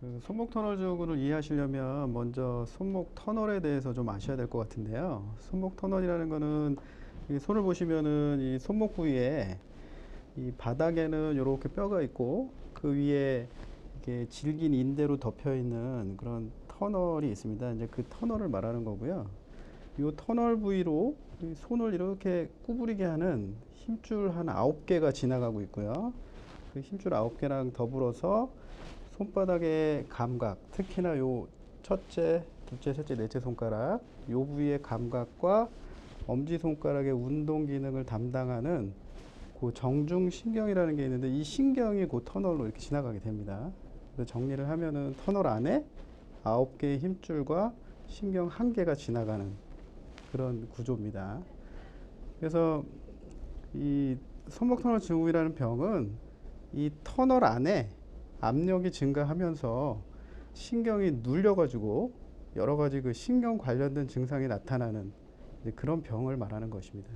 그 손목 터널 증후군을 이해하시려면 먼저 손목 터널에 대해서 좀 아셔야 될 것 같은데요. 손목 터널이라는 거는 이 손을 보시면은 이 손목 부위에 이 바닥에는 이렇게 뼈가 있고 그 위에 이렇게 질긴 인대로 덮여 있는 그런 터널이 있습니다. 이제 그 터널을 말하는 거고요. 이 터널 부위로 이 손을 이렇게 구부리게 하는 힘줄 한 아홉 개가 지나가고 있고요. 그 힘줄 아홉 개랑 더불어서 손바닥의 감각, 특히나 요 첫째, 둘째, 셋째, 넷째 손가락, 요 부위의 감각과 엄지 손가락의 운동 기능을 담당하는 그 정중 신경이라는 게 있는데 이 신경이 그 터널로 이렇게 지나가게 됩니다. 정리를 하면은 터널 안에 아홉 개의 힘줄과 신경 한 개가 지나가는 그런 구조입니다. 그래서 이 손목 터널 증후이라는 병은 이 터널 안에 압력이 증가하면서 신경이 눌려가지고 여러 가지 그 신경 관련된 증상이 나타나는 그런 병을 말하는 것입니다.